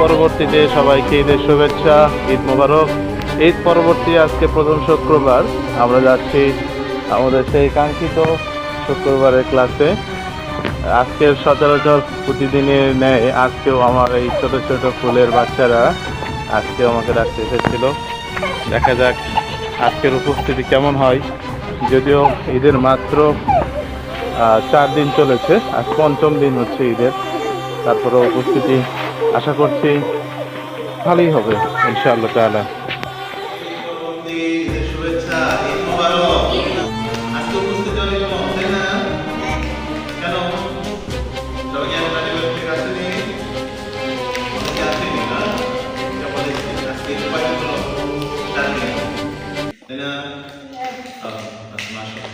পরবর্তীতে সবাইকে ঈদের শুভেচ্ছা, ঈদ মোবারক। ঈদ পরবর্তী আজকে প্রথম শুক্রবার। আমরা যাচ্ছি আমাদের সেই কাঙ্ক্ষিত শুক্রবারের ক্লাসে আজকের সচরাচর প্রতিদিনের ন্যায় আজকেও আমার এই ছোট ছোট ফুলের বাচ্চারা আজকে আমাকে ডাকতে এসেছিল। দেখা যাক আজকের উপস্থিতি কেমন হয়। যদিও ঈদের মাত্র চার দিন চলেছে, আজ পঞ্চম দিন হচ্ছে ঈদের। তারপরে উপস্থিতি আশা করছি ভালোই হবে ইনশাআল্লাহ তালা oh, that's my shot.